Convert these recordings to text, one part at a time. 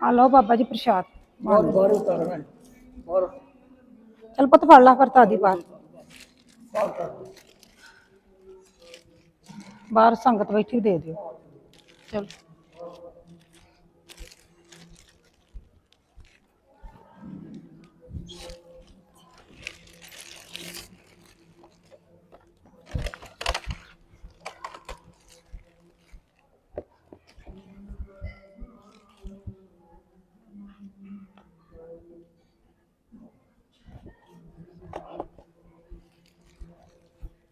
ਆ ਲਓ ਬਾਬਾ ਜੀ ਪ੍ਰਸ਼ਾਦ। ਬਹੁਤ ਬਹੁਤ ਉਤਾਰਨਾ ਬਹੁਤ ਚਲ ਪੁੱਤ ਫੜ ਲਾ ਵਰਤਾ ਦੀ ਬਾਹਰ। ਬਾਹਰ ਸੰਗਤ ਬੈਠੀ ਦੇ ਦਿਓ। ਚਲ।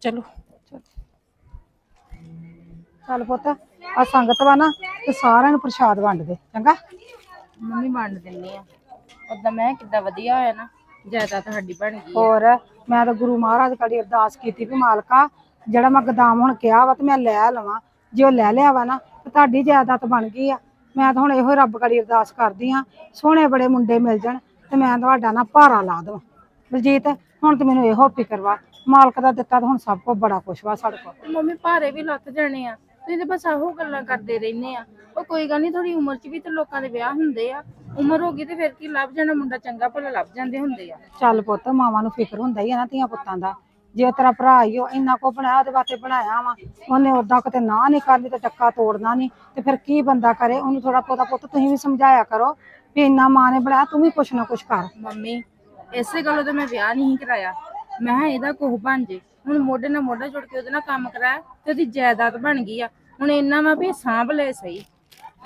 ਚਲੋ। ਚਲ ਪੁੱਤ ਆ ਸੰਗਤ ਵਾ ਨਾ ਤੇ ਸਾਰਿਆਂ ਨੂੰ ਪ੍ਰਸ਼ਾਦ ਵੰਡ ਦੇ ਚੰਗਾ? ਮੰਮੀ ਵੰਡ ਦਿੰਨੀ ਆ। ਉਦਾਂ ਮੈਂ ਕਿੱਦਾਂ ਵਧੀਆ ਹੋਇਆ ਨਾ ਜਾਇਦਾਦ ਤੁਹਾਡੀ ਬਣ ਗਈ ਆ। ਹੋਰ ਮੈਂ ਤਾਂ ਗੁਰੂ ਮਹਾਰਾਜ ਕੜੀ ਅਰਦਾਸ ਕੀਤੀ ਵੀ ਮਾਲਕਾ ਜਿਹੜਾ ਮੈਂ ਗਦਾਮ ਹੁਣ ਕਿਹਾ ਵਾ ਤੇ ਮੈਂ ਲੈ ਲਵਾਂ। ਜੇ ਉਹ ਲੈ ਲਿਆ ਵਾ ਨਾ ਤੇ ਤੁਹਾਡੀ ਜਾਇਦਾਦ ਬਣ ਗਈ ਆ। ਮੈਂ ਤਾਂ ਹੁਣ ਇਹੋ ਰੱਬ ਕੜੀ ਅਰਦਾਸ ਕਰਦੀ ਆ ਸੋਹਣੇ ਬੜੇ ਮੁੰਡੇ ਮਿਲ ਜਾਣ ਤੇ ਮੈਂ ਤੁਹਾਡਾ ਨਾ ਭਾਰਾ ਲਾ ਦੇਵਾਂ। ਬਲਜੀਤ ਹੁਣ ਤੇ ਮੈਨੂੰ ਇਹੋ ਫਿਕਰ ਵਾ। ਮਾਲਕ ਦਾ ਦਿੱਤਾ ਤਾਂ ਹੁਣ ਸਭ ਕੁਝ ਬੜਾ ਕੁਛ ਵਾ ਸਾਡੇ ਕੋਲ। ਮੰਮੀ ਭਾਰੇ ਵੀ ਲੱਥ ਜਾਣੇ ਆ। ਤੁਸੀਂ ਤੇ ਬਸ ਆਹੋ ਗੱਲਾਂ ਕਰਦੇ ਰਹਿੰਦੇ ਆ। ਉਹ ਕੋਈ ਗੱਲ ਨਹੀਂ ਥੋੜੀ ਉਮਰ 'ਚ ਵੀ ਤੇ ਲੋਕਾਂ ਦੇ ਵਿਆਹ ਹੁੰਦੇ ਆ। ਉਮਰ ਹੋ ਗਈ ਤੇ ਫਿਰ ਕੀ ਲੱਭ ਜਾਣਾ ਮੁੰਡਾ ਚੰਗਾ ਭਲਾ ਲੱਭ ਜਾਂਦੇ ਹੁੰਦੇ ਆ। ਚੱਲ ਪੁੱਤ ਮਾਵਾਂ ਨੂੰ ਫਿਕਰ ਹੁੰਦਾ ਹੀ ਆ ਨਾ ਧੀਆਂ ਪੁੱਤਾਂ ਦਾ। ਜੇ ਤੇਰਾ ਭਰਾ ਹੀ ਉਹ ਇੰਨਾ ਕੋ ਬਣਾਇਆ ਉਹਦੇ ਵਾਸਤੇ ਬਣਾਇਆ ਵਾ ਉਹਨੇ ਉਦਾਂ ਕਿਤੇ ਨਾ ਨਹੀਂ ਕਰਨੀ ਤੇ ਟੱਕਾ ਤੋੜਨਾ ਨਹੀਂ ਤੇ ਫਿਰ ਕੀ ਬੰਦਾ ਕਰੇ? ਉਹਨੂੰ ਥੋੜਾ ਪੋਤਾ ਪੁੱਤ ਤੁਸੀਂ ਵੀ ਸਮਝਾਇਆ ਕਰੋ ਵੀ ਇੰਨਾ ਮਾਂ ਨੇ ਬਣਾਇਆ ਤੂੰ ਵੀ ਕੁਛ ਨਾ ਕੁਛ ਕਰ। ਮੰਮੀ ਇਸੇ ਗੱਲੋਂ ਤਾਂ ਮੈਂ ਵਿਆਹ ਨਹੀਂ ਕਰਾਇਆ। ਮੈਂ ਕਿਹਾ ਇਹਦਾ ਕੋਹ ਬਣ ਜੇ। ਹੁਣ ਮੋਢੇ ਨਾਲ ਮੋਢਾ ਜੁੜ ਕੇ ਉਹਦੇ ਨਾਲ ਕੰਮ ਕਰਾਇਆ ਤੇ ਉਹਦੀ ਜਾਇਦਾਦ ਬਣ ਗਈ ਆ। ਹੁਣ ਇੰਨਾ ਵਾ ਵੀ ਸਾਂਭ ਲੈ ਸਹੀ।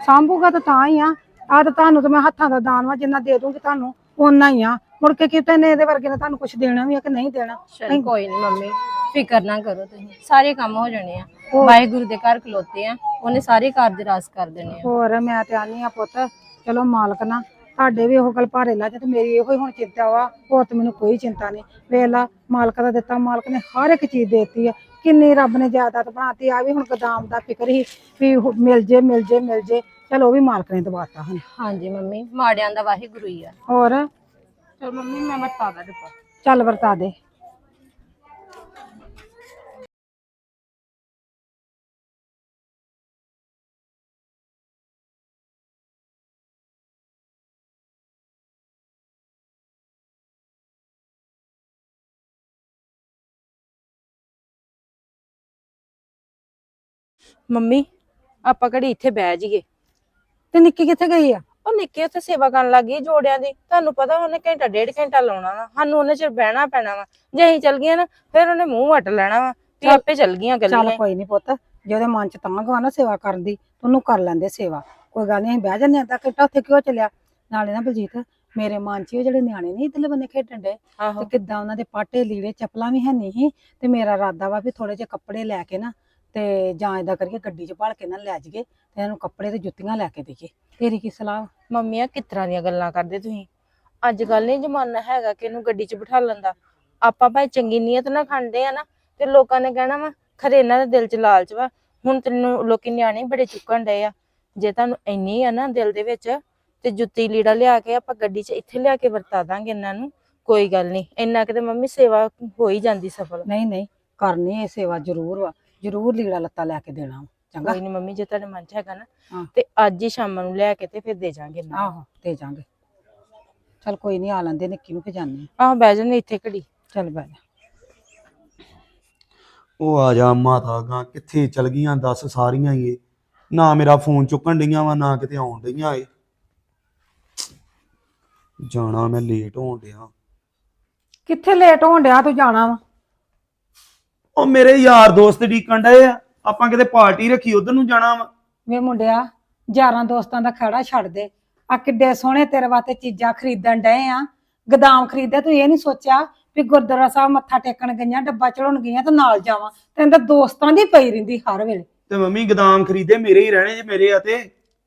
ਸਾਂਭੂਗਾ ਤਾਂ ਤਾਂ ਹੀ ਆ। ਆ ਤਾਂ ਤੁਹਾਨੂੰ ਤਾਂ ਮੈਂ ਹੱਥਾਂ ਦਾ ਦਾਨ ਵਾ ਜਿੰਨਾ ਦੇ ਦੂੰਗੀ ਤੁਹਾਨੂੰ ਓਨਾ ਹੀ ਆ। ਮੁੜ ਕੇ ਕਿਤੇ ਨੇ ਇਹਦੇ ਵਰਗੇ ਨੇ ਤੁਹਾਨੂੰ ਕੁਛ ਦੇਣਾ ਵੀ ਆ ਕਿ ਨਹੀਂ ਦੇਣਾ? ਚਲ ਕੋਈ ਨਹੀਂ ਮੰਮੀ ਫਿਕਰ ਨਾ ਕਰੋ ਤੁਸੀਂ। ਸਾਰੇ ਕੰਮ ਹੋ ਜਾਣੇ ਆ। ਵਾਹਿਗੁਰੂ ਦੇ ਘਰ ਖਲੋਤੇ ਆ। ਉਹਨੇ ਸਾਰੇ ਕਾਰਜ ਰਾਸ ਕਰ ਦੇਣੇ ਆ। ਹੋਰ ਮੈਂ ਤੇ ਆਨੀ ਆ ਪੁੱਤ। ਚਲੋ ਮਾਲਕ ਨਾ। ਤੁਹਾਡੇ ਵੀ ਉਹ ਗੱਲ ਭਾਰੇ ਲਾ ਤੇ ਮੇਰੀ ਇਹੋ ਹੀ ਹੁਣ ਚਿੰਤਾ ਵਾ ਹੋਰ ਤੇ ਮੈਨੂੰ ਕੋਈ ਚਿੰਤਾ ਨਹੀਂ। ਵੇਖ ਲਾ ਮਾਲਕ ਦਾ ਦਿੱਤਾ ਮਾਲਕ ਨੇ ਹਰ ਇੱਕ ਚੀਜ਼ ਦੇਤੀ ਆ। ਕਿੰਨੀ ਰੱਬ ਨੇ ਜਾਇਦਾਦ ਬਣਾਤੀ ਆ ਵੀ ਹੁਣ ਗਦਾਮ ਦਾ ਫਿਕਰ ਹੀ ਵੀ ਉਹ ਮਿਲ ਜੇ ਮਿਲ ਜੇ ਮਿਲ ਜੇ। ਚਲੋ ਉਹ ਵੀ ਮਾਲਕ ਨੇ ਦਵਾਤਾ ਹਨ ਹਾਂਜੀ ਮੰਮੀ ਮਾੜਿਆਂ ਦਾ ਵਾਹਿਗੁਰੂ ਹੀ ਆ। ਹੋਰ? ਚਲ ਮੰਮੀ ਮੈਂ ਵਰਤਾ ਦਾ ਡੱਬਾ ਚੱਲ ਵਰਤਾ ਦੇ। ਮੰਮੀ ਆਪਾਂ ਘੜੀ ਇੱਥੇ ਬਹਿ ਜਾਈਏ? ਤੇ ਨਿੱਕੀ ਕਿੱਥੇ ਗਈ ਆ? ਉਹ ਨਿੱਕੇ ਉੱਥੇ ਸੇਵਾ ਕਰਨ ਲੱਗੀ ਜੋੜਿਆਂ ਦੀ। ਤੁਹਾਨੂੰ ਪਤਾ ਉਹਨੇ ਘੰਟਾ ਡੇਢ ਘੰਟਾ ਲਾਉਣਾ ਵਾ। ਸਾਨੂੰ ਉਹਨੇ ਚਿਰ ਬਹਿਣਾ ਪੈਣਾ ਵਾ। ਜੇ ਅਸੀਂ ਚੱਲ ਗਈਆਂ ਨਾ ਫਿਰ ਉਹਨੇ ਮੂੰਹ ਵੱਟ ਲੈਣਾ ਵਾ ਤੇ ਆਪੇ ਚੱਲ ਗਈਆਂ ਚੱਲ ਗੱਲਾਂ ਕੋਈ ਨਹੀਂ ਪੁੱਤ ਜੇ ਉਹਦੇ ਮਨ ਚ ਤਾਂ ਵਾ ਨਾ ਸੇਵਾ ਕਰਨ ਦੀ ਉਹਨੂੰ ਕਰ ਲੈਂਦੇ ਸੇਵਾ। ਕੋਈ ਗੱਲ ਨਹੀਂ ਅਸੀਂ ਬਹਿ ਜੰਨੇ ਅੱਧਾ ਘੰਟਾ ਉੱਥੇ ਕਿਉਂ ਚੱਲਿਆ? ਨਾਲੇ ਨਾ ਬਲਜੀਤ ਮੇਰੇ ਮਨ ਚ ਉਹ ਜਿਹੜੇ ਨਿਆਣੇ ਨਹੀਂ ਇਧਰਲੇ ਬੰਨੇ ਖੇਡਣ ਦੇ ਆਹੋ। ਤੇ ਕਿੱਦਾਂ ਉਹਨਾਂ ਦੇ ਪਾਟੇ ਲੀੜੇ ਚੱਪਲਾਂ ਵੀ ਹੈ ਨਹੀਂ ਸੀ। ਤੇ ਮੇਰਾ ਇਰਾਦਾ ਵਾ ਵੀ ਥੋੜੇ ਜਿਹੇ ਕੱਪੜੇ ਲੈ ਕੇ ਨਾ ਤੇ ਜਾਂ ਏਦਾਂ ਕਰੀਏ ਗੱਡੀ 'ਚ ਭਲ ਕੇ ਨਾ ਲੈ ਜਾਈਏ ਤੇ ਇਹਨੂੰ ਕੱਪੜੇ ਤੇ ਜੁੱਤੀਆਂ ਲੈ ਕੇ ਦੇਈਏ। ਤੇਰੀ ਕੀ ਸਲਾਹ ਮੰਮੀ ਆ ਕਿਸ ਤਰ੍ਹਾਂ ਦੀਆਂ ਗੱਲਾਂ ਕਰਦੇ ਤੁਸੀਂ? ਅੱਜ ਕੱਲ ਨਹੀਂ ਜ਼ਮਾਨਾ ਹੈਗਾ ਕਿ ਇਹਨੂੰ ਗੱਡੀ 'ਚ ਬਿਠਾ ਲੈਂਦਾ ਆਪਾਂ ਭਾਵੇਂ ਚੰਗੀ ਨੀਅਤ ਨਾਲ ਖਾਂਦੇ ਆ ਨਾ ਤੇ ਲੋਕਾਂ ਨੇ ਕਹਿਣਾ ਵਾ ਖਰੇ ਇਹਨਾਂ ਦੇ ਦਿਲ 'ਚ ਲਾਲਚ ਵਾ। ਹੁਣ ਤੈਨੂੰ ਲੋਕੀ ਨਿਆਣੇ ਬੜੇ ਚੁੱਕਣ ਡਏ ਆ। ਜੇ ਤੁਹਾਨੂੰ ਇੰਨੀ ਆ ਨਾ ਦਿਲ ਦੇ ਵਿੱਚ ਤੇ ਜੁੱਤੀ ਲੀੜਾ ਲਿਆ ਕੇ ਆਪਾਂ ਗੱਡੀ 'ਚ ਇੱਥੇ ਲਿਆ ਕੇ ਵਰਤਾ ਦਾਂਗੇ ਇਹਨਾਂ ਨੂੰ। ਕੋਈ ਗੱਲ ਨਹੀਂ ਇੰਨਾ ਕਿਤੇ ਮੰਮੀ ਸੇਵਾ ਹੋ ਹੀ ਜਾਂਦੀ ਸਫਲ। ਨਹੀਂ ਨਹੀਂ ਕਰਨੀ ਇਹ ਸੇਵਾ ਜ਼ਰੂਰ ਵਾ। ਜ਼ਰੂਰ ਲੀੜਾ ਲੱਤਾ ਲੈ ਕੇ ਦੇਣਾ ਵਾ, ਚੰਗਾ? ਕੋਈ ਨਹੀਂ ਮੰਮੀ ਜੇ ਤੁਹਾਡੇ ਮਨ 'ਚ ਹੈਗਾ ਨਾ। ਤੇ ਅੱਜ ਹੀ ਸ਼ਾਮ ਨੂੰ ਲੈ ਕੇ ਤੇ ਫਿਰ ਦੇ ਜਾਾਂਗੇ ਨੂੰ ਆਹੋ ਦੇ ਜਾਾਂਗੇ। ਚੱਲ ਕੋਈ ਨਹੀਂ ਆ ਲੈਂਦੇ ਨਿੱਕੀ ਨੂੰ ਕਿ ਜਾਣੇ ਆਹ ਬਹਿ ਜਾਂਦੇ ਇੱਥੇ ਘੜੀ। ਚੱਲ ਬੈ ਜਾ। ਉਹ ਆ ਜਾ ਮਾਤਾ ਗਾ ਕਿੱਥੇ ਚਲ ਗਈਆਂ ਦੱਸ ਸਾਰੀਆਂ ਹੀ ਇਹ। ਨਾ ਮੇਰਾ ਫੋਨ ਚੁੱਕਣ ਡਈਆਂ ਵਾ ਨਾ ਕਿਤੇ ਆਉਣ ਡਈਆਂ ਏ ਜਾਣਾ ਮੈਂ ਲੇਟ ਹੋਣ ਡਿਆ। ਕਿੱਥੇ ਲੇਟ ਹੋਣ ਡਿਆ ਤੂੰ ਜਾਣਾ ਵਾ? ਉਹ ਮੇਰੇ ਯਾਰ ਦੋਸਤ ਡੀਕਣ ਡਏ ਆ। ਆਪਾਂ ਕਿਤੇ ਪਾਰਟੀ ਰੱਖੀ ਉਧਰ ਨੂੰ ਜਾਣਾ ਵਾ। ਵੇ ਮੁੰਡਿਆ ਯਾਰਾਂ ਦੋਸਤਾਂ ਦਾ ਖੜਾ ਛੱਡ ਦੇ। ਆ ਕਿੱਡੇ ਸੋਹਣੇ ਤੇਰੇ ਵਾਸਤੇ ਚੀਜ਼ਾਂ ਖਰੀਦਣ ਡਏ ਆ। ਗਦਾਮ ਖਰੀਦਿਆ ਤੂੰ ਇਹ ਨਹੀਂ ਸੋਚਿਆ ਵੀ ਗੁਰਦੁਆਰਾ ਸਾਹਿਬ ਮੱਥਾ ਟੇਕਣ ਗਈਆਂ ਡੱਬਾ ਚੜਾਉਣ ਗਈਆਂ ਤੇ ਨਾਲ ਜਾਵਾਂ। ਤੈਨੂੰ ਤਾਂ ਦੋਸਤਾਂ ਦੀ ਪਈ ਰਹਿੰਦੀ ਹਰ ਵੇਲੇ। ਤੇ ਮੰਮੀ ਗਦਾਮ ਖਰੀਦੇ ਮੇਰੇ ਹੀ ਰਹਿਣੇ ਜੇ ਮੇਰੇ ਆ ਤੇ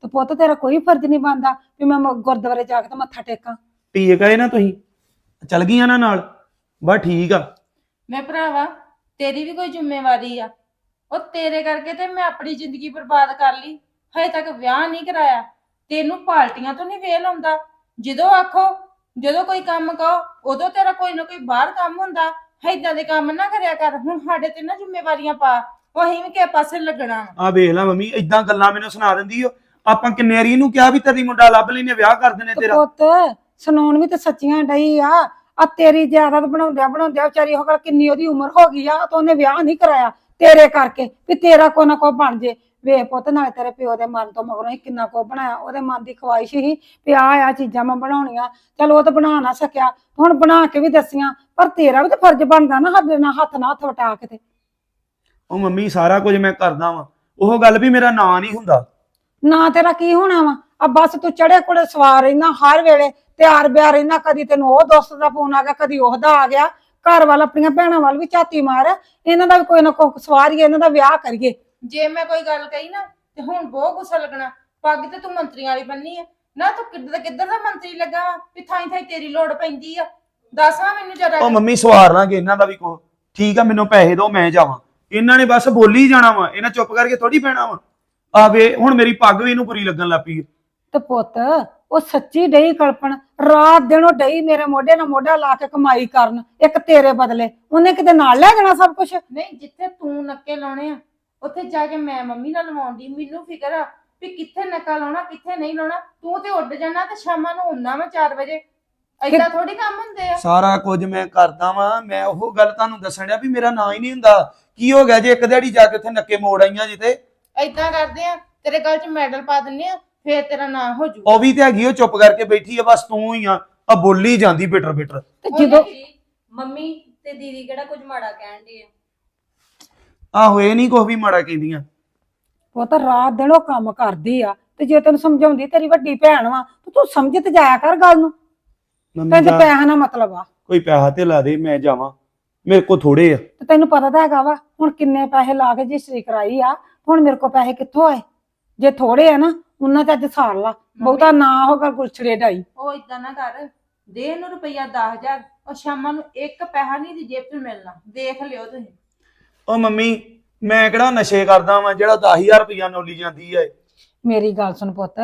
ਤੇ ਪੁੱਤ ਤੇਰਾ ਕੋਈ ਫਰਜ਼ ਨਹੀਂ ਬਣਦਾ ਵੀ ਮੈਂ ਮ- ਗੁਰਦੁਆਰੇ ਜਾ ਕੇ ਤੇ ਮੱਥਾ ਟੇਕਾਂ। ਠੀਕ ਆਏ ਨਾ ਤੁਸੀਂ। ਚਲ ਗਈਆਂ ਨਾ ਨਾਲ। ਬਸ ਠੀਕ ਆ। ਮੈਂ ਭਰਾਵਾ ਤੇਰੀ ਵੀ ਕੋਈ ਜ਼ਿੰਮੇਵਾਰੀ ਆ। ਉਹ ਤੇਰੇ ਕਰਕੇ ਤੇ ਮੈਂ ਆਪਣੀ ਜ਼ਿੰਦਗੀ ਬਰਬਾਦ ਕਰ ਲਈ। ਹਜੇ ਤੱਕ ਵਿਆਹ ਨਹੀਂ ਕਰਾਇਆ। ਤੈਨੂੰ ਪਾਰਟੀਆਂ ਤੋਂ ਨਹੀਂ ਵੇਲ ਆਉਂਦਾ। ਜਦੋਂ ਆਖੋ ਜਦੋਂ ਕੋਈ ਕੰਮ ਕਹੋ ਉਦੋਂ ਤੇਰਾ ਕੋਈ ਨਾ ਕੋਈ ਬਾਹਰ ਕੰਮ ਹੁੰਦਾ। ਏਦਾਂ ਦੇ ਕੰਮ ਨਾ ਕਰਿਆ ਕਰ। ਹੁਣ ਸਾਡੇ ਤੇ ਨਾ ਜ਼ਿੰਮੇਵਾਰੀਆਂ ਪਾ। ਉਹ ਅਸੀਂ ਵੀ ਕਿਸੇ ਪਾਸੇ ਲੱਗਣਾ ਵਾ। ਆ ਵੇਖ ਲੈ ਮੰਮੀ ਇਦਾਂ ਗੱਲਾਂ ਮੈਨੂੰ ਸੁਣਾ ਦਿੰਦੀ ਓ। ਆਪਾਂ ਕਿੰਨੇ ਵਾਰੀ ਇਹਨੂੰ ਕਿਹਾ ਵੀ ਤੇਰੀ ਮੁੰਡਾ ਲੱਭ ਲੈਨੇ ਵਿਆਹ ਕਰ ਦੇਣੇ ਤੇਰਾ। ਪੁੱਤ ਸੁਣਾਉਣ ਵੀ ਤੇ ਸੱਚੀਆਂ ਡਈ ਆ। ਆ ਤੇਰੀ ਜ਼ਿਆਦਤ ਬਣਾਉਂਦਿਆਂ ਬਣਾਉਂਦਿਆਂ ਵਿਚਾਰੀ ਉਹ ਗੱਲ ਕਿੰਨੀ ਉਹਦੀ ਉਮਰ ਹੋ ਗਈ ਆ ਤਾਂ ਉਹਨੇ ਵਿਆਹ ਨਹੀਂ ਕਰਾਇਆ ਤੇਰੇ ਕਰਕੇ ਵੀ ਤੇਰਾ ਕੋ ਨਾ ਕੋ ਬਣ ਜੇ। ਵੇ ਪੁੱਤ ਨਾਲੇ ਤੇਰੇ ਪਿਓ ਦੇ ਮਨ ਤੋਂ ਮਗਰੋਂ ਹੀ ਕਿੰਨਾ ਕੋ ਬਣਾਇਆ ਉਹਦੇ ਮਨ ਦੀ ਖਵਾਇਸ਼ ਹੀ ਵੀ ਆ ਆ ਚੀਜ਼ਾਂ ਮੈਂ ਬਣਾਉਣੀਆਂ। ਚਲ ਉਹ ਤਾਂ ਬਣਾ ਨਾ ਸਕਿਆ ਹੁਣ ਬਣਾ ਕੇ ਵੀ ਦੱਸੀਆਂ ਪਰ ਤੇਰਾ ਵੀ ਤਾਂ ਫਰਜ਼ ਬਣਦਾ ਨਾ ਸਾਡੇ ਨਾਲ ਹੱਥ ਨਾਲ ਹੱਥ ਵਟਾ ਕੇ ਤੇ। ਉਹ ਮੰਮੀ ਸਾਰਾ ਕੁਝ ਮੈਂ ਕਰਦਾ ਵਾਂ। ਉਹ ਗੱਲ ਵੀ ਮੇਰਾ ਨਾਂ ਨਹੀਂ ਹੁੰਦਾ। ਨਾ ਤੇਰਾ ਕੀ ਹੋਣਾ ਵਾ? ਆ ਬਸ ਤੂੰ ਚੜੇ ਕੋਲੇ ਸਵਾਰ ਰਹਿਣਾ ਹਰ ਵੇਲੇ ਤਿਆਰ ਬਿਆਰ ਰਹਿਣਾ ਕਦੀ ਤੈਨੂੰ ਉਹ ਦੋਸਤ ਦਾ ਫੋਨ ਆ ਗਿਆ ਕਦੀ ਉਹਦਾ ਆ ਗਿਆ। ਘਰ ਵਾਲ ਆਪਣੀਆਂ ਭੈਣਾਂ ਵੱਲ ਵੀ ਝਾਤੀ ਮਾਰ ਇਹਨਾਂ ਦਾ ਵੀ ਕੋਈ ਨਾ ਕੋਈ ਸਵਾਰੀਏ ਇਹਨਾਂ ਦਾ ਵਿਆਹ ਕਰੀਏ। ਜੇ ਮੈਂ ਕੋਈ ਗੱਲ ਕਹੀ ਨਾ ਤੇ ਹੁਣ ਬਹੁਤ ਗੁੱਸਾ ਲੱਗਣਾ। ਪੱਗ ਤੇ ਤੂੰ ਮੰਤਰੀਆਂ ਵਾਲੀ ਬੰਨੀ ਆ। ਨਾ ਤੂੰ ਕਿੱਧਰ ਦਾ ਕਿੱਧਰ ਦਾ ਮੰਤਰੀ ਲੱਗਾ ਵਾ ਵੀ ਥਾਈ ਥਾਈ ਤੇਰੀ ਲੋੜ ਪੈਂਦੀ ਆ। ਦੱਸ ਹਾਂ ਮੈਨੂੰ ਜਰਾ ਉਹ ਮੰਮੀ ਸਵਾਰ ਲਾਂਗੇ ਇਹਨਾਂ ਦਾ ਵੀ ਕੋ ਠੀਕ ਆ ਮੈਨੂੰ ਪੈਸੇ ਦਿਓ ਮੈਂ ਜਾਵਾਂ। ਇਹਨਾਂ ਨੇ ਬਸ ਬੋਲੀ ਜਾਣਾ ਵਾ ਇਹਨਾਂ ਚੁੱਪ ਕਰਕੇ ਥੋੜੀ ਪੈਣਾ ਵਾ। ਆਵੇ ਹੁਣ ਮੇਰੀ ਪੱਗ ਵੀ ਇਹਨੂੰ ਬੁਰੀ ਲੱਗਣ ਲੱਪੀ ਤੇ ਪੁੱਤ ਉਹ ਸੱਚੀ ਡਈ ਕਲਪਨ ਰਾਤ ਦਿਨ ਉਹ ਡਈ ਮੇਰੇ ਮੋਢੇ ਨਾਲ ਮੋਢਾ ਲਾ ਕੇ ਕਮਾਈ ਕਰਨ ਇੱਕ ਤੇਰੇ ਬਦਲੇ। ਉਹਨੇ ਕਿਤੇ ਨਾਲ ਲੈ ਜਾਣਾ ਸਭ ਕੁਝ ਨਹੀਂ ਜਿੱਥੇ ਤੂੰ ਨੱਕੇ ਲਾਉਣੇ ਆ ਉੱਥੇ ਜਾ ਕੇ ਮੈਂ ਮੰਮੀ ਨਾਲ ਲਵਾਉਂਦੀ ਮੈਨੂੰ ਫਿਕਰ ਆ ਵੀ ਕਿੱਥੇ ਨੱਕਾ ਲਾਉਣਾ ਕਿੱਥੇ ਨਹੀਂ ਲਾਉਣਾ। ਤੂੰ ਤੇ ਉੱਡ ਜਾਣਾ ਤੇ ਸ਼ਾਮਾਂ ਨੂੰ ਹੁੰਨਾ ਵਾ 4 ਵਜੇ। ਏਦਾਂ ਥੋੜੀ ਕੰਮ ਹੁੰਦੇ ਆ। ਸਾਰਾ ਕੁਝ ਮੈਂ ਕਰਦਾ ਵਾਂ ਮੈਂ ਉਹ ਗੱਲ ਤੁਹਾਨੂੰ ਦੱਸਣ ਡਿਆ ਵੀ ਮੇਰਾ ਨਾਂ ਹੀ ਨਹੀਂ ਹੁੰਦਾ। ਕੀ ਹੋ ਗਿਆ ਜੇ ਇੱਕ ਦਿਹਾੜੀ ਜਾ ਕੇ ਉੱਥੇ ਨੱਕੇ ਮੋੜ ਆਈਆਂ ਜਿੱਤੇ ਏਦਾਂ ਕਰਦੇ ਆ ਤੇਰੇ ਗਲ 'ਚ ਮੈਡਲ ਪਾ ਦਿੰਨੇ ਆ ਫੇਰ ਤੇਰਾ ਨਾਂ ਹੋ ਜੂ ਉਹ ਵੀ ਤੇ ਹੈਗੀ ਉਹ ਚੁੱਪ ਕਰਕੇ ਬੈਠੀ ਆ ਬਸ ਤੂੰ ਹੀ ਆ। ਆ ਬੋਲੀ ਜਾਂਦੀ ਬਿਟਰ ਬਿਟਰ। ਤੇ ਜਦੋਂ ਮੰਮੀ ਤੇ ਦੀਦੀ ਕਿਹੜਾ ਕੁਝ ਮਾੜਾ ਕਹਿਣ ਦੇ ਆ? ਆਹੋ ਇਹ ਨਹੀਂ ਕੁਛ ਵੀ ਮਾੜਾ ਕਹਿੰਦੀਆਂ। ਪੁੱਤ ਰਾਤ ਦਿਨ ਉਹ ਕੰਮ ਕਰਦੀ ਆ ਤੇ ਜੇ ਤੈਨੂੰ ਸਮਝਾਉਂਦੀ ਤੇਰੀ ਵੱਡੀ ਭੈਣ ਵਾ ਤੇ ਤੂੰ ਸਮਝ ਤੇ ਜਾਇਆ ਕਰ ਗੱਲ ਨੂੰ। ਮੰਮੀ ਤੈਨੂੰ ਜਾ, ਪੈਸਾ ਨਾ ਮਤਲਬ ਆ। ਕੋਈ ਪੈਸਾ ਤੇ ਲਾ ਦੇ ਮੈਂ ਜਾਵਾਂ। ਮੇਰੇ ਕੋ ਥੋੜੇ ਆ। ਤੇ ਤੈਨੂੰ ਪਤਾ ਤਾਂ ਹੈਗਾ ਵਾ ਹੁਣ ਕਿੰਨੇ ਪੈਸੇ ਲਾ ਕੇ ਰਜਿਸਟਰੀ ਕਰਾਈ ਆ ਹੁਣ ਮੇਰੇ ਕੋਲ ਪੈਸੇ ਕਿੱਥੋਂ ਆਏ? ਜੇ ਥੋੜੇ ਆ ਨਾ ਉਹਨਾਂ ਤੇ ਅੱਜ ਸਾਰ ਲਾ। ਬਹੁਤਾ ਨਾ ਹੋਗਾ ਗੁਲਛੜੇ ਢਾਈ ਉਹ ਏਦਾਂ ਨਾ ਕਰ ਦੇ ਇਹਨੂੰ ਰੁਪਈਆ 10000 ਉਹ ਸ਼ਾਮਾਂ ਨੂੰ ਇੱਕ ਪੈਸਾ ਨਹੀਂ ਦੀ ਜੇਬ 'ਚ ਮਿਲਣਾ। ਦੇਖ ਲਿਓ ਤੁਸੀਂ। ਉਹ ਮੰਮੀ ਮੈਂ ਕਿਹੜਾ ਨਸ਼ੇ ਕਰਦਾ ਵਾਂ ਜਿਹੜਾ 10000 ਰੁਪਇਆ ਨੋਲੀ ਜਾਂਦੀ ਐ ਮੇਰੀ ਗੱਲ ਸੁਣ ਪੁੱਤ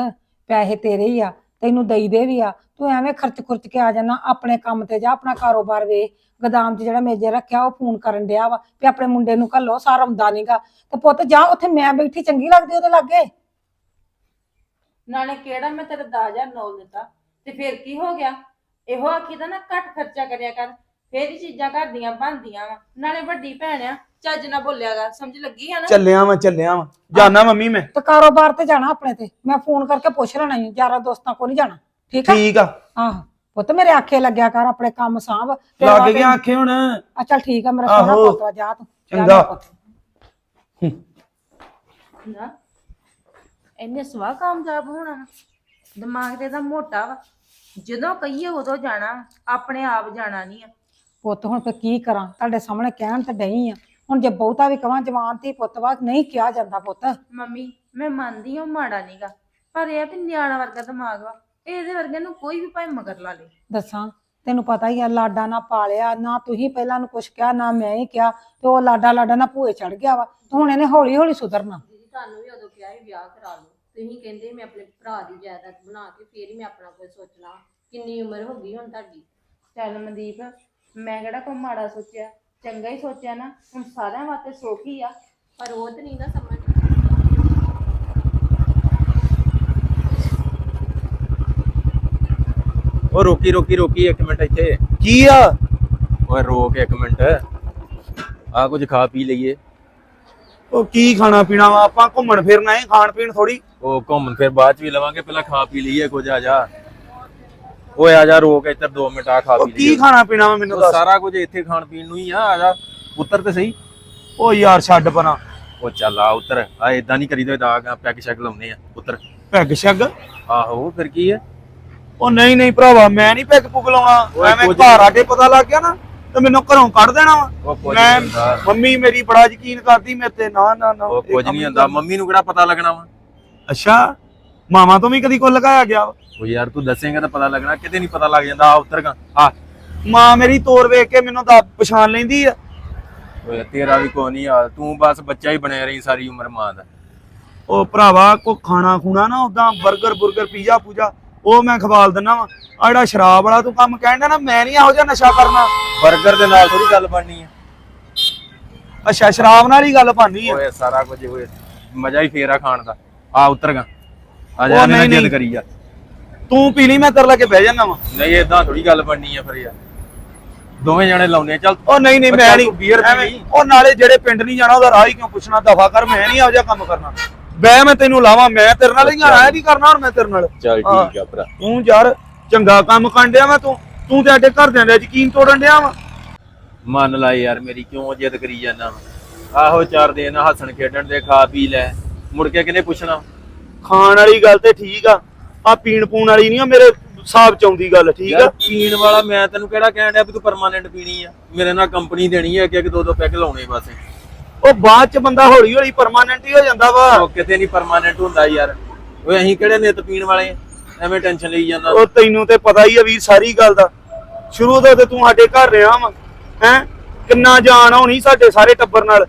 ਪੈਸੇ ਤੇਰੇ ਹੀ ਆ ਤੈਨੂੰ ਦਈ ਦੇ ਵੀ ਆ। ਤੂੰ ਐਵੇਂ ਖਰਚ ਖੁਰਚ ਕੇ ਆ ਜਾਣਾ ਆਪਣੇ ਕੰਮ ਤੇ ਜਾ ਆਪਣਾ ਕਾਰੋਬਾਰ ਵੇਖ। ਗਦਾਮ 'ਚ ਜਿਹੜਾ ਮੇਜੇ ਰੱਖਿਆ ਉਹ ਫੋਨ ਕਰਨ ਡਿਆ ਵਾ ਵੀ ਆਪਣੇ ਮੁੰਡੇ ਨੂੰ ਘੱਲੋ ਸਾਰਾ ਹੁੰਦਾ ਨਹੀਂਗਾ ਤੇ ਪੁੱਤ ਜਾ ਉੱਥੇ ਮੈਂ ਬੈਠੀ ਚੰਗੀ ਲੱਗਦੀ ਉਹਦੇ ਲਾਗੇ? ਨਾਲੇ ਕਿਹੜਾ ਮੈਂ ਤੇਰਾ 10000 ਨੋਲ ਦਿੱਤਾ? ਤੇ ਫਿਰ ਕੀ ਹੋ ਗਿਆ? ਇਹੋ ਆਖੀ ਦਾ ਨਾ ਘੱਟ ਖਰਚਾ ਕਰਿਆ ਕਰ। ਫੇਰ ਹੀ ਚੀਜ਼ਾਂ ਘਰ ਦੀਆਂ ਬਣਦੀਆਂ ਵਾ। ਨਾਲੇ ਵੱਡੀ ਭੈਣ ਆ ਚੱਜ ਨਾ ਬੋਲਿਆ ਕਰ। ਸਮਝ ਲੱਗੀ ਆ ਨਾ? ਚੱਲਿਆ ਵਾਂ ਚੱਲਿਆ ਵਾਂ। ਜਾਣਾ ਮੰਮੀ ਮੈਂ? ਤੇ ਕਾਰੋਬਾਰ ਤੇ ਜਾਣਾ ਆਪਣੇ ਤੇ। ਮੈਂ ਫੋਨ ਕਰਕੇ ਪੁੱਛ ਲੈਣਾ ਈ ਯਾਰਾਂ ਦੋਸਤਾਂ ਕੋਲ ਨਹੀਂ ਜਾਣਾ। ਠੀਕ ਆ? ਠੀਕ ਆ। ਆਹੋ। ਪੁੱਤ ਮੇਰੇ ਆਖੇ ਲੱਗਿਆ ਕਰ ਆਪਣੇ ਕੰਮ ਸਾਂਭ। ਲੱਗ ਗਿਆ ਆਖੇ ਹੁਣ। ਆ ਚੱਲ ਠੀਕ ਆ ਮੇਰਾ ਸੋਹਣਾ ਆਹੋ। ਪੁੱਤ ਵਾ, ਜਾ ਤੂੰ। ਜਾ ਚੰਗਾ। ਪੁੱਤ। ਨਾ। ਇੰਨੇ ਸਵਾ ਕਾਮਯਾਬ ਹੋਣਾ। ਵਾ। ਦਿਮਾਗ ਤੇ ਇਹਦਾ ਮੋਟਾ ਵਾ। ਜਦੋਂ ਕਹੀਏ ਉਦੋਂ ਜਾਣਾ। ਵਾ, ਆਪਣੇ ਆਪ ਜਾਣਾ ਨਹੀਂ ਆ। ਪੁੱਤ ਹੁਣ ਫਿਰ ਕੀ ਕਰਾਂ? ਤੁਹਾਡੇ ਸਾਹਮਣੇ ਕਹਿਣ ਤੇ ਡਈ ਆ। ਹੁਣ ਜੇ ਬਹੁਤਾ ਵੀ ਕਵਾਂ ਜਵਾਨ ਤੇ ਪੁੱਤ ਵਾ ਨਹੀਂ ਕਿਹਾ ਜਾਂਦਾ ਪੁੱਤ। ਮੰਮੀ ਮੈਂ ਮੰਨਦੀ ਹਾਂ ਉਹ ਮਾੜਾ ਨਹੀਂਗਾ ਪਰ ਇਹ ਆ ਵੀ ਨਿਆਣਾ ਵਰਗਾ ਦਿਮਾਗ ਵਾ। ਇਹਦੇ ਵਰਗੇ ਨੂੰ ਕੋਈ ਵੀ ਭਾਵੇਂ ਮਗਰ ਲਾ ਲੇ। ਦੱਸਾਂ ਤੈਨੂੰ ਪਤਾ ਹੀ ਆ ਲਾਡਾ ਨਾ ਪਾਲਿਆ ਨਾ ਤੁਸੀਂ ਪਹਿਲਾਂ ਨੂੰ ਕੁਛ ਕਿਹਾ ਨਾ ਮੈਂ ਹੀ ਕਿਹਾ। ਤੇ ਉਹ ਲਾਡਾ ਲਾਡਾ ਨਾ ਭੂਏ ਚੜ ਗਿਆ ਵਾ। ਤੇ ਹੁਣ ਇਹਨੇ ਹੌਲੀ ਹੌਲੀ ਸੁਧਰਨਾ ਤੁਹਾਨੂੰ ਵਿਆਹ ਕਰਾ ਲਓ। ਤੁਸੀਂ ਕਹਿੰਦੇ ਮੈਂ ਆਪਣੇ ਭਰਾ ਦੀ ਜਾਇਦਾਦ ਬਣਾ ਕੇ ਫੇਰ ਹੀ ਮੈਂ ਆਪਣਾ ਕੋਈ ਸੋਚਣਾ ਕਿੰਨੀ ਉਮਰ ਹੋ ਗਈ ਹੁਣ ਤੁਹਾਡੀ? ਚੱਲ ਮਨਦੀਪ ਮੈਂ ਕਿਹੜਾ ਕੋਈ ਮਾੜਾ ਸੋਚਿਆ? ਚੰਗਾ ਹੀ ਸੋਚਿਆ ਨਾ ਹੁਣ ਸਾਰਿਆਂ ਵਾਸਤੇ ਸੁੱਖ ਹੀ ਆ। ਪਰ ਉਹ ਤੇ ਨਹੀਂ ਨਾ ਸਮਝ। ਉਹ ਰੋਕੀ ਰੋਕੀ ਰੋਕੀ ਇੱਕ ਮਿੰਟ ਇੱਥੇ। ਕੀ ਆ? ਓਏ ਰੋਕ ਇੱਕ ਮਿੰਟ। ਆ ਕੁਝ ਖਾ ਪੀ ਲਈਏ। ਉਹ ਕੀ ਖਾਣਾ ਪੀਣਾ ਵਾ? ਆਪਾਂ ਘੁੰਮਣ ਫਿਰਨਾ ਹੈ ਖਾਣ ਪੀਣ ਥੋੜੀ ਉਹ ਘੁੰਮਣ ਫਿਰ ਬਾਅਦ ਚ ਵੀ ਲਵਾਂਗੇ ਪਹਿਲਾਂ ਖਾ ਪੀ ਲਈਏ ਕੁਝ ਆ ਜਾ। ਓਏ ਆ ਜਾ ਰੋਕ ਇੱਧਰ 2 ਮਿੰਟ ਆ ਖਾ ਉਹ ਪੀ ਕੀ ਲਈਏ। ਖਾਣਾ ਪੀਣਾ ਵਾ ਮੈਨੂੰ ਉਹ ਦੱਸ। ਸਾਰਾ ਕੁਝ ਇੱਥੇ ਖਾਣ ਪੀਣ ਨੂੰ ਹੀ ਆ ਆ ਜਾ। ਉੱਤਰ ਤੇ ਸਹੀ। ਉਹ ਯਾਰ ਛੱਡ ਪਰਾਂ। ਉਹ ਚੱਲ ਆ ਉੱਤਰ ਆ ਇਦਾਂ ਨਹੀਂ ਕਰੀਦਾ ਦਾਗ ਆ ਪੈਗ ਸ਼ੈਗ ਲਾਉਨੇ ਆ ਉੱਤਰ ਪੈਗ ਸ਼ੱਗ? ਆਹੋ ਫਿਰ ਕੀ ਹੈ ਉਹ ਨਹੀਂ ਨਹੀਂ ਭਰਾਵਾ ਮੈਂ ਨਹੀਂ ਪੈਗ ਪੁਗ ਲਾਉਣਾ। ਓਏ ਐਵੇਂ ਕੁਝ ਘਰ ਨਹੀਂ। ਆਡੇ ਪਤਾ ਲੱਗ ਗਿਆ ਨਾ। ਤੇ ਮੈਨੂੰ ਘਰੋਂ ਕੱਢ ਦੇਣਾ ਵਾ। ਉਹ ਕੁਝ ਮੈਂ ਨਹੀਂ ਹੁੰਦਾ। ਮੰਮੀ ਮੇਰੀ ਬੜਾ ਯਕੀਨ ਕਰਦੀ ਮੇਰੇ ਤੇ ਨਾ ਨਾ ਨਾ। ਉਹ ਇਹ ਕੁਝ ਕੰਮ ਨਹੀਂ ਹੁੰਦਾ। ਮੰਮੀ ਨੂੰ ਕਿਹੜਾ ਪਤਾ ਲੱਗਣਾ ਵਾ? ਅੱਛਾ ਮਾਮਾ ਤੋਂ ਵੀ ਕਦੀ ਕੋ ਲਗਾਇਆ ਗਿਆ ਵਾ? ਉਹ ਯਾਰ ਤੂੰ ਦੱਸੇਂਗਾ ਤਾਂ ਪਤਾ ਲੱਗਣਾ ਕਿਤੇ ਨਹੀਂ ਪਤਾ ਲੱਗ ਜਾਂਦਾ। ਆ ਉੱਤਰ ਗਾ ਆ। ਮਾਂ ਮੇਰੀ ਤੋਰ ਵੇਖ ਕੇ ਮੈਨੂੰ ਤਾਂ ਪਛਾਣ ਲੈਂਦੀ ਆ। ਓਏ ਤੇਰਾ ਵੀ ਕੋਈ ਨਹੀਂ ਆ। ਤੂੰ ਬਸ ਬੱਚਾ ਹੀ ਬਣਿਆ ਰਹੀ ਸਾਰੀ ਉਮਰ ਮਾਂ ਦਾ। ਉਹ ਭਰਾਵਾ ਕੋ ਖਾਣਾ ਖੂਣਾ ਨਾ ਉਦਾਂ 버ਗਰ ਬੁਰਗਰ ਪੀਜ਼ਾ ਪੂਜਾ ਉਹ ਮੈਂ ਖਵਾਲ ਦਿੰਨਾ ਵਾ। ਆ ਜਿਹੜਾ ਸ਼ਰਾਬ ਵਾਲਾ ਤੂੰ ਕੰਮ ਕਹਿਣ ਨਾ ਮੈਂ ਨਹੀਂ ਇਹੋ ਜਿਹਾ ਨਸ਼ਾ ਕਰਨਾ। 버ਗਰ ਦੇ ਨਾਲ ਥੋੜੀ ਗੱਲ ਬਣਨੀ ਹੈ ਅੱਛਾ ਸ਼ਰਾਬ ਨਾਲ ਹੀ ਗੱਲ ਪਾਣੀ ਆ। ਓਏ ਸਾਰਾ ਕੁਝ ਓਏ ਮਜ਼ਾ ਹੀ ਫੇਰਾ ਖਾਣ ਦਾ। ਆ ਉਤਰ ਗਾ। ਆ ਉਹ ਜਾ ਨਹੀਂ, ਜਿੱਦ ਨਹੀਂ। ਕਰੀ ਆ। ਤੂੰ ਪੀ ਲਈ ਮੈਂ ਤੇਰੇ ਲਾਗੇ ਬਹਿ ਜਾਣਾ ਵਾ। ਨਹੀਂ ਇਦਾਂ ਥੋੜੀ ਗੱਲ ਬਣਨੀ ਆ ਫਿਰ ਯਾਰ। ਦੋਵੇਂ ਜਣੇ ਲਾਉਨੇ ਆ। ਚੱਲ ਉਹ ਨਹੀਂ ਨਹੀਂ ਮੈਂ ਨਹੀਂ। beer ਪੀ ਐਵੇਂ- ਲਈ। ਉਹ ਨਾਲੇ ਜਿਹੜੇ ਪਿੰਡ ਨਹੀਂ ਜਾਣਾ ਉਹਦਾ ਰਾਹ ਹੀ ਕਿਉਂ ਪੁੱਛਣਾ? ਦਫਾ ਕਰ ਮੈਂ ਨਹੀਂ ਇਹੋ ਜਿਹਾ ਕੰਮ ਕਰਨਾ। ਬੈ ਮੈਂ ਤੈਨੂੰ ਲਾਵਾਂ ਮੈਂ ਤੇਰੇ ਨਾਲ ਹੀ ਇਹ ਨਹੀਂ ਕਰਨਾ ਹੁਣ ਮੈਂ ਤੇਰੇ ਨਾਲ। ਚੱਲ। ਠੀਕ ਆ ਭਰਾ। ਤੂੰ ਯਾਰ ਚੰਗਾ ਕੰਮ ਕਰਨ ਡਿਆ ਮੈਂ ਤੂੰ। ਤੂੰ ਤੇ ਸਾਡੇ ਘਰਦਿਆਂ ਦਾ ਯਕੀਨ ਤੋੜਨ ਡਿਆ ਵਾ। ਮੰਨ ਲੈ ਯਾਰ ਮੇਰੀ ਕਿਉਂ ਜਿੱਦ ਕਰੀ ਜਾਂਦਾ ਆਹੋ ਚਾਰ ਦਿਨ ਹੱਸਣ ਖੇਡਣ ਦੇ ਖਾ ਪੀ ਲੈ। ਮੁੜ ਕੇ ਕਿਹਨੇ ਪੁੱਛਣਾ? ਖਾਣ ਵਾਲੀ ਗੱਲ ਤੇ ਠੀਕ ਆ। ਆ ਪੀਣ ਪੂਣ ਵਾਲੀ ਨਹੀਂ ਆ ਮੇਰੇ ਹਿਸਾਬ ਚ ਆਉਂਦੀ ਗੱਲ ਠੀਕ ਆ? ਪੀਣ ਵਾਲਾ ਮੈਂ ਤੈਨੂੰ ਕਿਹੜਾ ਕਹਿਣ ਡਿਆ ਵੀ ਤੂੰ ਪਰਮਾਨੈਂਟ ਪੀਣੀ ਆ? ਮੇਰੇ ਨਾਲ ਕੰਪਨੀ ਦੇਣੀ ਹੈ ਕਿ ਇੱਕ ਦੋ ਦੋ ਪੈਗ ਲਾਉਣੇ ਬਸ। ਉਹ ਬਾਅਦ ਚ ਬੰਦਾ ਹੌਲੀ ਹੌਲੀ ਪਰਮਾਨੈਂਟ ਹੀ ਹੋ ਜਾਂਦਾ ਵਾ। ਉਹ ਕਿਤੇ ਨਹੀਂ ਪਰਮਾਨੈਂਟ ਹੁੰਦਾ ਯਾਰ। ਓਏ ਅਸੀਂ ਕਿਹੜੇ ਨਿਤ ਪੀਣ ਵਾਲੇ ਆ? ਐਵੇਂ ਟੈਨਸ਼ਨ ਲਈ ਜਾਂਦਾ। ਉਹ ਤੈਨੂੰ ਤੇ ਪਤਾ ਹੀ ਆ ਵੀਰ ਸਾਰੀ ਗੱਲ ਦਾ। ਸ਼ੁਰੂ ਤੋਂ ਤੇ ਤੂੰ ਸਾਡੇ ਘਰ ਰਿਹਾ ਵਾ ਹੈ? ਕਿੰਨਾ ਜਾਣ ਹੋਣੀ ਸਾਡੇ ਸਾਰੇ ਟੱਬਰ ਨਾਲ।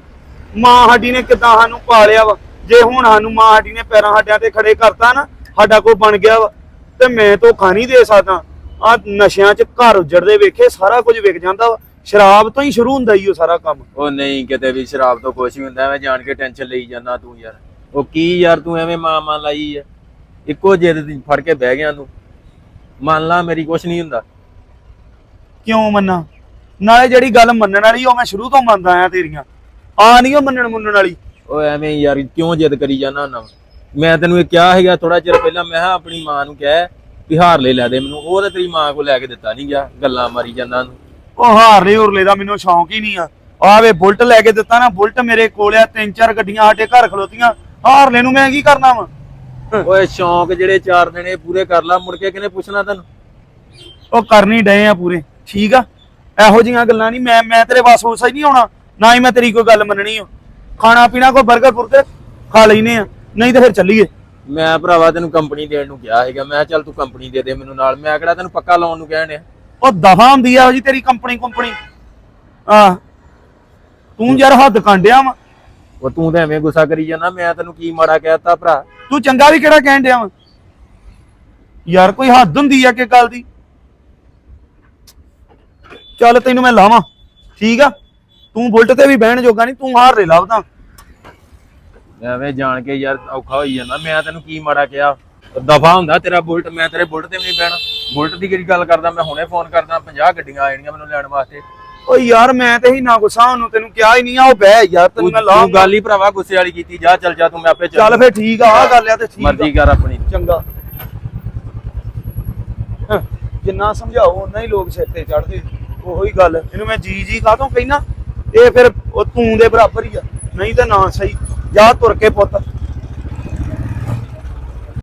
ਮਾਂ ਸਾਡੀ ਨੇ ਕਿਦਾਂ ਸਾਨੂੰ ਪਾਲਿਆ ਵਾ? ਜੇ ਹੁਣ ਸਾਨੂੰ ਮਾਂ ਸਾਡੀ ਨੇ ਪੈਰਾਂ ਸਾਡਿਆਂ ਤੇ ਖੜੇ ਕਰਤਾ ਨਾ ਸਾਡਾ ਕੋਈ ਬਣ ਗਿਆ ਵਾ। ਤੇ ਮੈਂ ਧੋਖਾ ਨਹੀਂ ਦੇ ਸਕਦਾ। ਆ ਨਸ਼ਿਆਂ 'ਚ ਘਰ ਉਜੜਦੇ ਵੇਖੇ ਸਾਰਾ ਕੁਝ ਵਿਕ ਜਾਂਦਾ ਵਾ। ਸ਼ਰਾਬ ਤੋਂ ਹੀ ਸ਼ੁਰੂ ਹੁੰਦਾ ਹੀ ਉਹ ਸਾਰਾ ਕੰਮ। ਉਹ ਨਹੀਂ ਕਿਤੇ ਵੀ ਸ਼ਰਾਬ ਤੋਂ ਕੁਛ ਵੀ ਹੁੰਦਾ ਐਵੇਂ ਜਾਣ ਕੇ ਟੈਨਸ਼ਨ ਲਈ ਜਾਂਦਾ ਤੂੰ ਯਾਰ। ਉਹ ਕੀ ਯਾਰ ਤੂੰ ਐਵੇਂ ਮਾਂ ਮਾਂ ਲਾਈ ਆ ਇੱਕੋ ਜਿੱਦ ਦੀ ਫੜ ਕੇ ਬਹਿ ਗਿਆ ਤੂੰ। ਮੰਨ ਲਾ ਮੇਰੀ ਕੁਛ ਨਹੀਂ ਹੁੰਦਾ। ਕਿਉਂ ਮੰਨਾਂ? ਨਾਲੇ ਜਿਹੜੀ ਗੱਲ ਮੰਨਣ ਵਾਲੀ ਉਹ ਮੈਂ ਸ਼ੁਰੂ ਤੋਂ ਮੰਨਦਾ ਆਇਆ ਤੇਰੀਆਂ। ਆ ਨਹੀਂ ਉਹ ਮੰਨਣ ਮੁੰਨਣ ਵਾਲੀ। ਉਹ ਐਵੇਂ ਯਾਰ ਕਿਉਂ ਜਿੱਦ ਕਰੀ ਜਾਂਦਾ ਹੁੰਦਾ ਮੈਂ ਤੈਨੂੰ ਇਹ ਕਿਹਾ ਹੈਗਾ ਥੋੜਾ ਚਿਰ ਪਹਿਲਾਂ ਮੈਂ ਕਿਹਾ ਆਪਣੀ ਮਾਂ ਨੂੰ ਕਹਿ ਵੀ ਹਾਰ ਲੈ ਲੈ ਦੇ ਮੈਨੂੰ। ਉਹ ਤਾਂ ਤੇਰੀ ਮਾਂ ਕੋਲ ਲੈ ਕੇ ਦਿੱਤਾ ਨਹੀਂ ਗਿਆ ਗੱਲਾਂ ਮਾਰੀ ਜਾਂਦਾ ਉਹਨੂੰ। ਉਹ ਹਾਰਲੇ ਹੁਰਲੇ ਦਾ ਮੈਨੂੰ ਸ਼ੌਂਕ ਹੀ ਨਹੀਂ ਆ। ਆਵੇ ਬੁਲਟ ਲੈ ਕੇ ਦਿੱਤਾ ਨਾ ਬੁਲਟ ਮੇਰੇ ਕੋਲ ਆ ਤਿੰਨ ਚਾਰ ਗੱਡੀਆਂ ਸਾਡੇ ਘਰ ਖਲੋਤੀਆਂ। ਹਾਰਲੇ ਨੂੰ ਮੈਂ ਕੀ ਕਰਨਾ ਵਾ? ਓਏ ਸ਼ੌਂਕ ਜਿਹੜੇ ਚਾਰ ਦਿਨ ਪੂਰੇ ਕਰ ਲਾ ਮੁੜ ਕੇ ਕਿਹਨੇ ਪੁੱਛਣਾ ਤੈਨੂੰ? ਉਹ ਕਰਨੀ ਡਏ ਆ ਪੂਰੇ ਠੀਕ ਆ? ਇਹੋ ਜੀਆਂ ਗੱਲਾਂ ਨਹੀਂ ਮੈਂ ਮੈਂ ਤੇਰੇ ਵਾਸ ਹੋਸਾ ਹੀ ਨਹੀਂ ਆਉਣਾ ਨਾ ਹੀ ਮੈਂ ਤੇਰੀ ਕੋਈ ਗੱਲ ਮੰਨਣੀ ਓ ਖਾਣਾ ਪੀਣਾ ਕੋਈ 버ਗਰ ਫੁਰਗਰ ਖਾ ਲੈਨੇ ਆ ਨਹੀਂ ਤੇ ਫਿਰ ਚੱਲੀਏ। ਮੈਂ ਭਰਾਵਾ ਤੈਨੂੰ ਕੰਪਨੀ ਦੇਣ ਨੂੰ ਕਿਹਾ ਹੈਗਾ ਮੈਂ ਚੱਲ ਤੂੰ ਕੰਪਨੀ ਦੇ ਦੇ ਮੈਨੂੰ ਨਾਲ ਮੈਂ ਕਿਹੜਾ ਤੈਨੂੰ ਪੱਕਾ ਲਾਉਣ ਨੂੰ ਕਹਿਣ ਡਿਆ? ਉਹ ਦਫਾ ਹੁੰਦੀ ਆ ਜੀ ਤੇਰੀ ਕੰਪਨੀ ਕੰਪਨੀ। ਆ ਤੂੰ ਯਾਰ ਹੱਦ ਕਾਂਡਿਆ ਵਾ। ਉਹ ਤੂੰ ਤਾਂ ਐਵੇਂ ਗੁੱਸਾ ਕਰੀ ਜਾਂਦਾ ਮੈਂ ਤੈਨੂੰ ਕੀ ਮਾੜਾ ਕਹਿਤਾ ਭਰਾ? ਤੂੰ ਚੰਗਾ ਵੀ ਕਿਹੜਾ ਕਹਿਣ ਡਿਆ ਵਾ? ਯਾਰ ਕੋਈ ਹੱਦ ਹੁੰਦੀ ਆ ਕਿ ਗੱਲ ਦੀ? ਚੱਲ ਤੈਨੂੰ ਮੈਂ ਲਾਵਾਂ ਠੀਕ ਆ? ਤੂੰ ਬੁਲਟ ਤੇ ਵੀ ਬਹਿਣ ਜੋਗਾ ਨਹੀਂ ਤੂੰ ਹਾਰ ਲੈ ਲੱਭਦਾ ਐਵੇਂ ਜਾਣ ਕੇ ਯਾਰ ਔਖਾ ਹੋਈ ਜਾਂਦਾ ਮੈਂ ਤੈਨੂੰ ਕੀ ਮਾੜਾ ਕਿਹਾ? ਦਫਾ ਹੁੰਦਾ ਤੇਰਾ ਬੁਲਟ ਮੈਂ ਤੇਰੇ ਬੁਲਟ ਤੇ ਵੀ ਨਹੀਂ ਬਹਿਣਾ। ਬੁਲਟ ਦੀ ਕਿਹੜੀ ਗੱਲ ਕਰਦਾ? ਮੈਂ ਹੁਣੇ ਫੋਨ ਕਰਦਾ 50 ਗੱਡੀਆਂ ਆ ਜਾਣੀਆਂ ਮੈਨੂੰ ਲੈਣ ਵਾਸਤੇ। ਓ ਯਾਰ ਮੈਂ ਤੇ ਹੀ ਨਾ ਗੁੱਸਾ ਉਹਨੂੰ ਤੈਨੂੰ ਕਿਹਾ ਹੀ ਨਹੀਂ ਆ ਉਹ ਬਹਿ ਯਾਰ ਤੈਨੂੰ ਤੂੰ ਮੈਂ ਤੂੰ ਲਾਵਾਂਗਾ ਗੱਲ ਹੀ ਭਰਾਵਾ ਗੁੱਸੇ ਵਾਲੀ ਕੀਤੀ ਜਾ ਚੱਲ ਜਾ ਤੂੰ ਮੈਂ ਆਪੇ ਚੱਲ ਫੇਰ ਠੀਕ ਆ ਆ ਗੱਲ ਆ ਤੇ ਠੀਕ ਮਰਜ਼ੀ ਕਰ ਆਪਣੀ। ਚੰਗਾ। ਹਾਂ, ਜਿੰਨਾ ਸਮਝਾਓ ਉਨਾ ਹੀ ਲੋਕ ਸਿਰ ਤੇ ਚੜਦੇ ਉਹੀ ਗੱਲ ਇਹਨੂੰ ਮੈਂ ਜੀ ਜੀ ਕਾਹਤੋਂ ਕਹਿਣਾ ਇਹ ਫਿਰ ਉਹ ਤੂੰ ਦੇ ਬਰਾਬਰ ਹੀ ਆ। ਨਹੀਂ ਤਾਂ ਨਾ ਸਹੀ। ਜਾ ਤੁਰ ਕੇ ਪੁੱਤ।